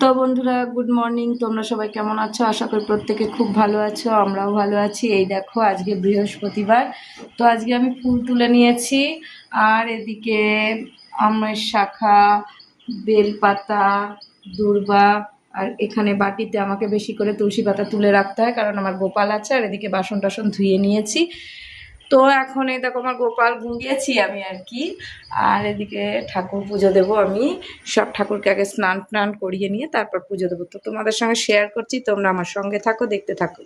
তো বন্ধুরা good morning তোমরা সবাই কেমন আছো? আশা করি প্রত্যেকে খুব ভালো আছো, আমরাও ভালো আছি। এই দেখো, আজকে বৃহস্পতিবার। তো আজকে আমি ফুল তুলে নিয়েছি। আর এদিকে আমের শাখা, বেলপাতা, দুর্বা, আর এখানে বাটিতে আমাকে বেশি করে তুলসী পাতা তুলে রাখতে হয়, কারণ আমার গোপাল আছে, আর এদিকে বাসন টাসন ধুয়ে নিয়েছি। তো এখন এই দেখো আমার গোপাল গুঁড়িয়েছি আমি আর কি। আর এদিকে ঠাকুর পুজো দেব আমি। সব ঠাকুরকে আগে স্নান টান করিয়ে নিয়ে তারপর পুজো দেবো। তো তোমাদের সঙ্গে শেয়ার করছি, তোমরা আমার সঙ্গে থাকো, দেখতে থাকো।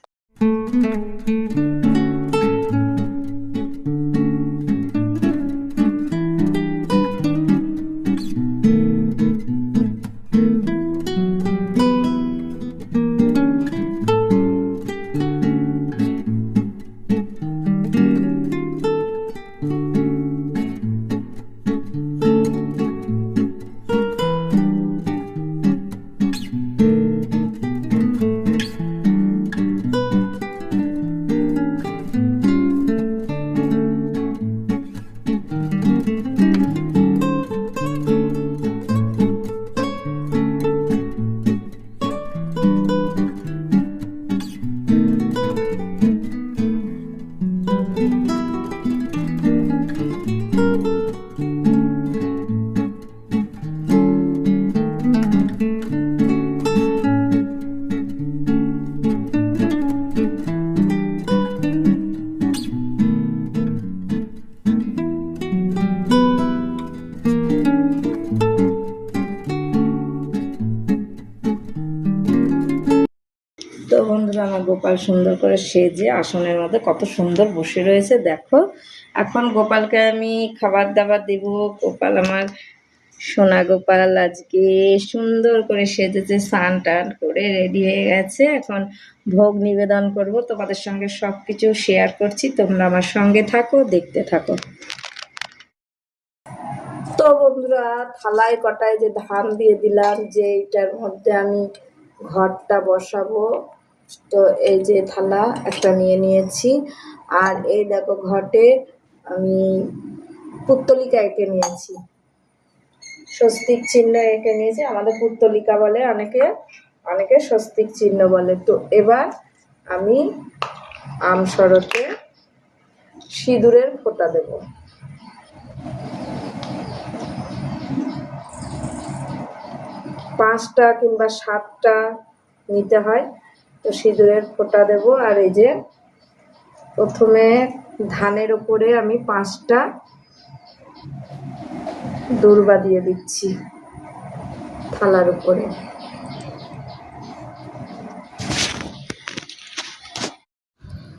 গোপাল সুন্দর করে সেজে আসনের মধ্যে কত সুন্দর বসে রয়েছে, দেখো। এখন গোপালকে আমি খাবার দাবার দেব। গোপাল আমার সোনা গোপাল আজকে সুন্দর করে সেজেছে, স্নান টান করে রেডি হয়ে গেছে। এখন ভোগ নিবেদন করব। তোমাদের সঙ্গে সব কিছু শেয়ার করছি। তোমরা আমার সঙ্গে থাকো, দেখতে থাকো। তো বন্ধুরা, থালায় কটায় যে ধান দিয়ে দিলাম, যে এইটার মধ্যে আমি ঘরটা বসাবো। তো এই যে থালা একটা নিয়ে নিয়েছি। আর এই দেখো ঘটে আমি পুত্তলিকা এঁকে নিয়েছি। স্বস্তিক চিহ্ন এঁকে নিয়েছি। আমাদের পুত্তলিকা বলে অনেকে অনেকে স্বস্তিক চিহ্ন বলে। তো এবার আমি আম শরতে সিঁদুরের ফোঁটা দেব। পাঁচটা কিংবা সাতটা নিতে হয়। তো সিঁদুরের ফোঁটা দেব আর এই যে প্রথমে ধানের ওপরে আমি পাঁচটা দূর্বা দিয়ে দিচ্ছি থালার উপরে।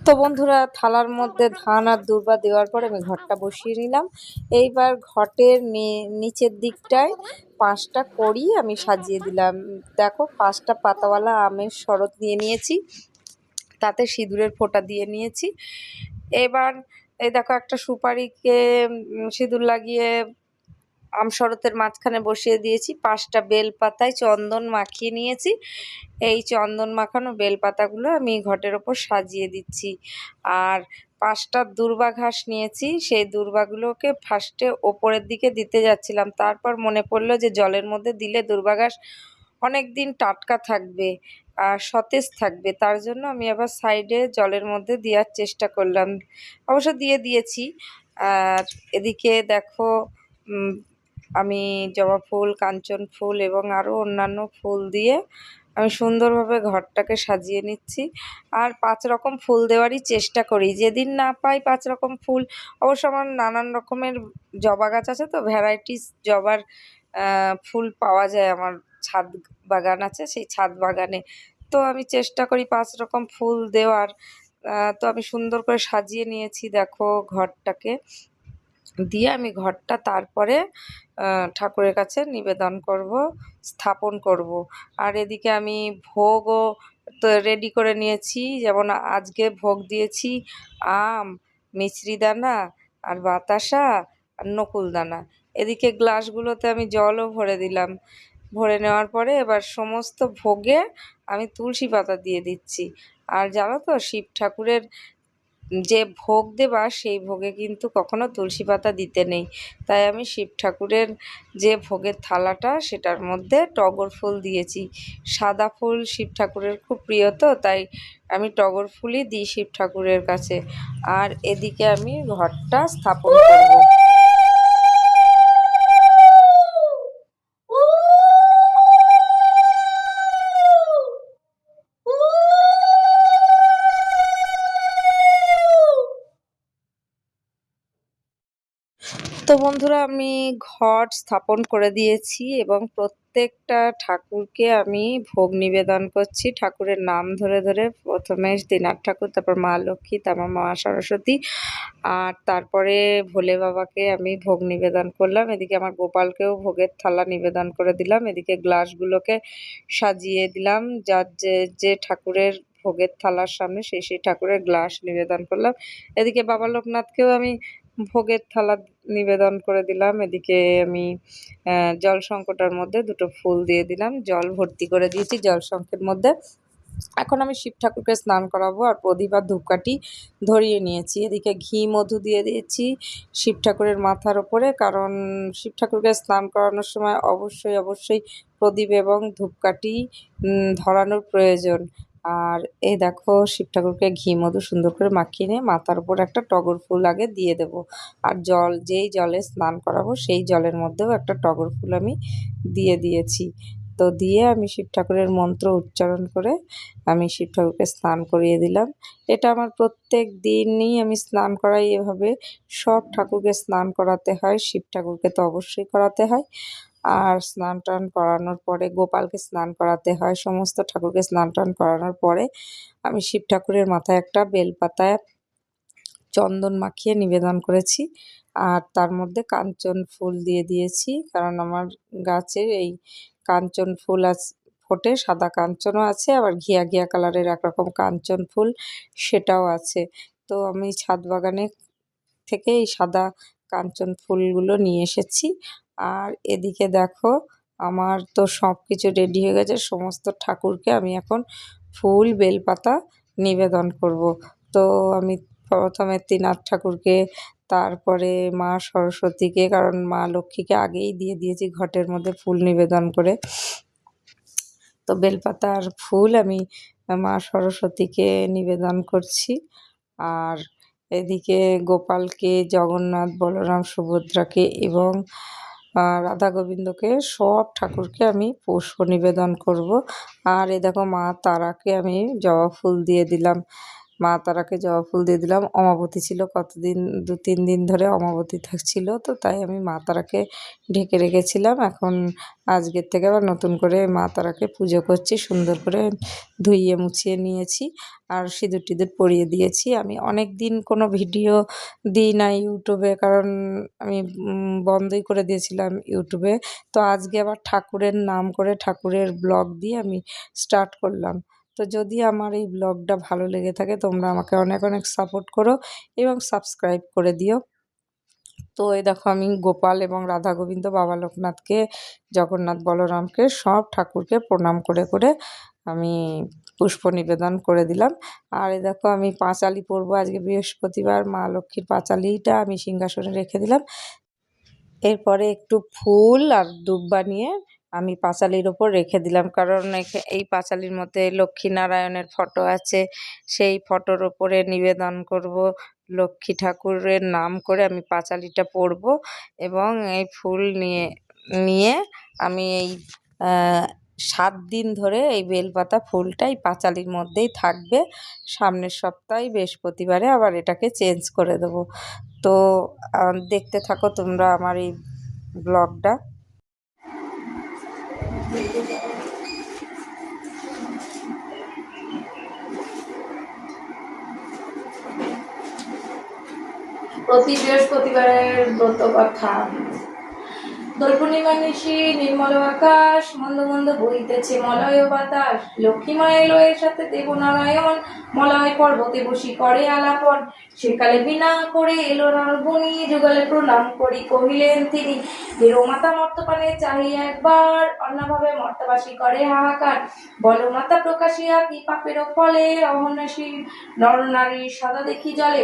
তো বন্ধুরা, থালার মধ্যে ধান আর দূর্বা দেওয়ার পরে আমি ঘরটা বসিয়ে নিলাম। এইবার ঘটের নিচের দিকটায় পাঁচটা করি আমি সাজিয়ে দিলাম। দেখো, পাঁচটা পাতাওয়ালা আমের শরৎ নিয়ে নিয়েছি, তাতে সিঁদুরের ফোঁটা দিয়ে নিয়েছি। এবার এই দেখো, একটা সুপারিকে সিঁদুর লাগিয়ে আম শরতের মাঝখানে বসিয়ে দিয়েছি। পাঁচটা বেল পাতায় চন্দন মাখিয়ে নিয়েছি। এই চন্দন মাখানো বেল পাতাগুলো আমি ঘটের ওপর সাজিয়ে দিচ্ছি। আর পাঁচটা দূর্বা ঘাস নিয়েছি। সেই দূর্বাগুলোকে ফার্স্টে ওপরের দিকে দিতে যাচ্ছিলাম। তারপর মনে পড়ল যে জলের মধ্যে দিলে দূর্বা ঘাস অনেক দিন টাটকা থাকবে আর সতেজ থাকবে। তার জন্য আমি আবার সাইডে জলের মধ্যে দেওয়ার চেষ্টা করলাম। অবশ্য দিয়ে দিয়েছি। আর এদিকে দেখো আমি জবা ফুল, কাঞ্চন ফুল এবং আরও অন্যান্য ফুল দিয়ে আমি সুন্দরভাবে ঘরটাকে সাজিয়ে নিচ্ছি। আর পাঁচ রকম ফুল দেওয়ারই চেষ্টা করি। যেদিন না পাই পাঁচ রকম ফুল, অবশ্য আমার নানান রকমের জবা গাছ আছে তো, ভ্যারাইটিস জবার ফুল পাওয়া যায় আমার ছাদ বাগান আছে, সেই ছাদ বাগানে। তো আমি চেষ্টা করি পাঁচ রকম ফুল দেওয়ার। তো আমি সুন্দর করে সাজিয়ে নিয়েছি, দেখো, ঘরটাকে। দিয়ে আমি ঘরটা তারপরে ঠাকুরের কাছে নিবেদন করব, স্থাপন করব। আর এদিকে আমি ভোগও তো রেডি করে নিয়েছি, যেমন আজকে ভোগ দিয়েছি, আম, মিছরি দানা আর বাতাসা আর নকুল দানা। এদিকে গ্লাসগুলোতে আমি জলও ভরে দিলাম। ভরে নেওয়ার পরে এবার সমস্ত ভোগে আমি তুলসী পাতা দিয়ে দিচ্ছি। আর জানো তো, শিব ঠাকুরের যে ভোগ দেবা, সেই ভোগে কিন্তু কখনো তুলসী পাতা দিতে নেই। তাই আমি শিব ঠাকুরের যে ভোগের থালাটা, সেটার মধ্যে টগর ফুল দিয়েছি। সাদা ফুল শিব ঠাকুরের খুব প্রিয় তো, তাই আমি টগর ফুলই দিই শিব ঠাকুরের কাছে। আর এদিকে আমি ঘরটা স্থাপন করব। বন্ধুরা, আমি ঘট স্থাপন করে দিয়েছি এবং প্রত্যেকটা ঠাকুরকে আমি ভোগ নিবেদন করছি। ঠাকুরের নাম ধরে ধরে প্রথমে তিনাথ ঠাকুর, তারপর মা লক্ষ্মী, তারপর মা সরস্বতী আর তারপরে ভোলে বাবাকে আমি ভোগ নিবেদন করলাম। এদিকে আমার গোপালকেও ভোগের থালা নিবেদন করে দিলাম। এদিকে গ্লাসগুলোকে সাজিয়ে দিলাম। যার যে যে ঠাকুরের ভোগের থালার সামনে সেই সেই ঠাকুরের গ্লাস নিবেদন করলাম। এদিকে বাবা লোকনাথকেও আমি ভোগের থালা নিবেদন করে দিলাম। এদিকে আমি জল সংকটার মধ্যে দুটো ফুল দিয়ে দিলাম। জল ভর্তি করে দিয়েছি জল সংকের মধ্যে। এখন আমি শিব ঠাকুরকে স্নান করাবো আর প্রদীপ আর ধূপকাঠি ধরিয়ে নিয়েছি। এদিকে ঘি, মধু দিয়ে দিয়েছি শিব ঠাকুরের মাথার ওপরে। কারণ শিব ঠাকুরকে স্নান করানোর সময় অবশ্যই অবশ্যই প্রদীপ এবং ধূপকাঠি ধরানোর প্রয়োজন। আর এই দেখো শিব ঠাকুরকে ঘি মধু সুন্দর করে মাখিয়ে নিয়ে মাথার উপর একটা টগর ফুল আগে দিয়ে দেব। আর জল, যেই জলে স্নান করাবো, সেই জলের মধ্যেও একটা টগর ফুল আমি দিয়ে দিয়েছি। তো দিয়ে আমি শিব ঠাকুরের মন্ত্র উচ্চারণ করে আমি শিব ঠাকুরকে স্নান করিয়ে দিলাম। এটা আমার প্রত্যেক দিনই আমি স্নান করাই। এভাবে সব ঠাকুরকে স্নান করাতে হয়, শিব ঠাকুরকে তো অবশ্যই করাতে হয়। আর স্নান টান করানোর পরে গোপালকে স্নান করাতে হয়। সমস্ত ঠাকুরকে স্নান টান করানোর পরে আমি শিব ঠাকুরের মাথায় একটা বেলপাতায় চন্দন মাখিয়ে নিবেদন করেছি। আর তার মধ্যে কাঞ্চন ফুল দিয়ে দিয়েছি। কারণ আমার গাছের এই কাঞ্চন ফুল আছ ফোটে, সাদা কাঞ্চনও আছে, আবার ঘিয়া ঘিয়া কালারের একরকম কাঞ্চন ফুল সেটাও আছে। তো আমি ছাদ বাগানে থেকে এই সাদা কাঞ্চন ফুলগুলো নিয়ে এসেছি। আর এদিকে দেখো, আমার তো সব কিছু রেডি হয়ে গেছে। সমস্ত ঠাকুরকে আমি এখন ফুল, বেলপাতা নিবেদন করব। তো আমি প্রথমে তিনাথ ঠাকুরকে, তারপরে মা সরস্বতীকে, কারণ মা লক্ষ্মীকে আগেই দিয়ে দিয়েছি ঘটের মধ্যে ফুল নিবেদন করে। তো বেলপাতার ফুল আমি মা সরস্বতীকে নিবেদন করছি। আর এদিকে গোপালকে, জগন্নাথ, বলরাম, সুভদ্রাকে এবং রাধা গোবিন্দকে সব ঠাকুরকে আমি পুষ্প নিবেদন করব। আর এ দেখো মা তারাকে আমি জবা ফুল দিয়ে দিলাম। মা তারাকে জবা ফুল দিয়ে দিলাম। অমাবতী ছিল, কতদিন, দু, তিন দিন ধরে অমাবতী থাকছিল, তো তাই আমি মা তারাকে ঢেকে রেখেছিলাম। এখন আজকের থেকে আবার নতুন করে মা তারাকে পুজো করছি, সুন্দর করে ধুইয়ে মুছিয়ে নিয়েছি আর সিঁদুর টিঁদুর পরিয়ে দিয়েছি। আমি অনেক দিন কোনো ভিডিও দিই না ইউটিউবে, কারণ আমি বন্ধই করে দিয়েছিলাম ইউটিউবে। তো আজকে আবার ঠাকুরের নাম করে ঠাকুরের ব্লগ দিয়ে আমি স্টার্ট করলাম। তো যদি আমার এই ব্লগটা ভালো লেগে থাকে, তোমরা আমাকে অনেক অনেক সাপোর্ট করো এবং সাবস্ক্রাইব করে দিও। তো এই দেখো আমি গোপাল এবং রাধা গোবিন্দ বাবা লোকনাথকে, জগন্নাথ বলরামকে, সব ঠাকুরকে প্রণাম করে করে আমি পুষ্প নিবেদন করে দিলাম। আর এই দেখো আমি পাঁচালি পরবো, আজকে বৃহস্পতিবার, মা লক্ষ্মীর পাঁচালিটা আমি সিংহাসনে রেখে দিলাম। এরপরে একটু ফুল আর দুব বানিয়ে আমি পাঁচালির ওপর রেখে দিলাম। কারণ এই পাঁচালির মধ্যে লক্ষ্মীনারায়ণের ফটো আছে। সেই ফটোর ওপরে নিবেদন করব। লক্ষ্মী ঠাকুরের নাম করে আমি পাঁচালিটা পরব এবং এই ফুল নিয়ে নিয়ে আমি এই সাত দিন ধরে এই বেলপাতা ফুলটা এই পাঁচালির মধ্যেই থাকবে। সামনের সপ্তাহে বৃহস্পতিবারে আবার এটাকে চেঞ্জ করে দেবো। তো দেখতে থাকো তোমরা আমার এই ব্লগটা। প্রতি বৃহস্পতিবারের ব্রত কথা। নিশি নির্মল আকাশ মন্দ মন্দ বইতেছে মলয় বাতাস। লক্ষ্মী মা এলো এর সাথে দেবনারায়ণ, মলয় পর্বতে বসি করে আলাপন। সেকালে বিনা করে এলো রামবনি যুগলে প্রণাম করি কহিলেন তিনি, দেহ মাতা মর্তপানে চাহিয়া একবার অন্যভাবে মর্তবাসী করে হাহাকার। বল মাতা প্রকাশিয়া কি পাপেরও ফলে? অহন্যাসী নর নারী সদা দেখি জলে।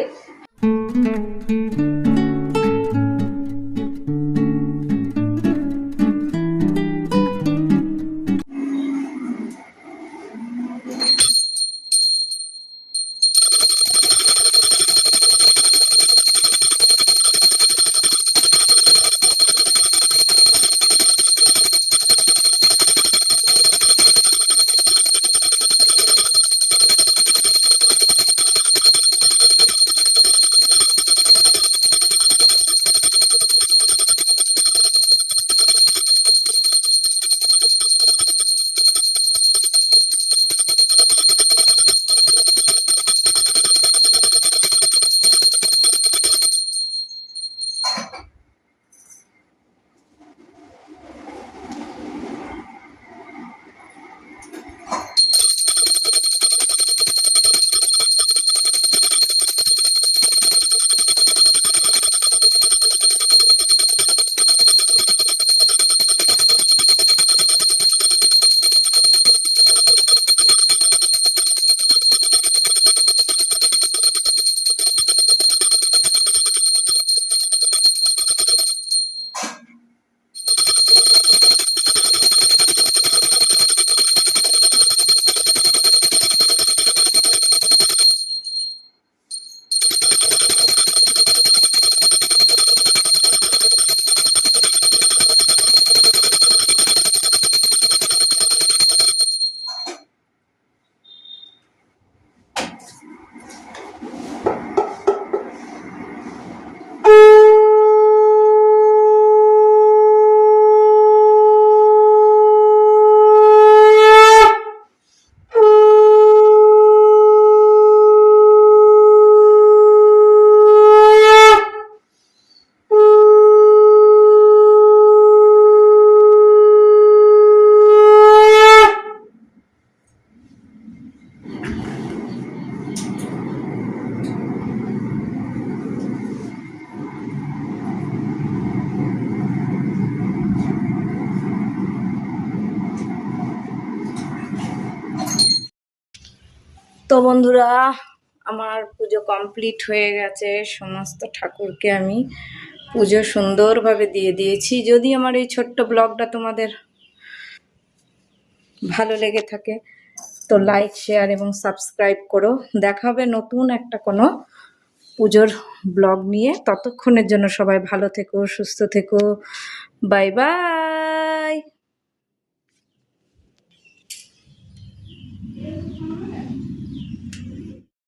তো বন্ধুরা, আমার পুজো কমপ্লিট হয়ে গেছে। সমস্ত ঠাকুরকে আমি পুজো সুন্দরভাবে দিয়ে দিয়েছি। যদি আমার এই ছোট্ট ব্লগটা তোমাদের ভালো লেগে থাকে, তো লাইক শেয়ার এবং সাবস্ক্রাইব করো। দেখা হবে নতুন একটা কোনো পুজোর ব্লগ নিয়ে। ততক্ষণের জন্য সবাই ভালো থেকো, সুস্থ থেকো। Bye bye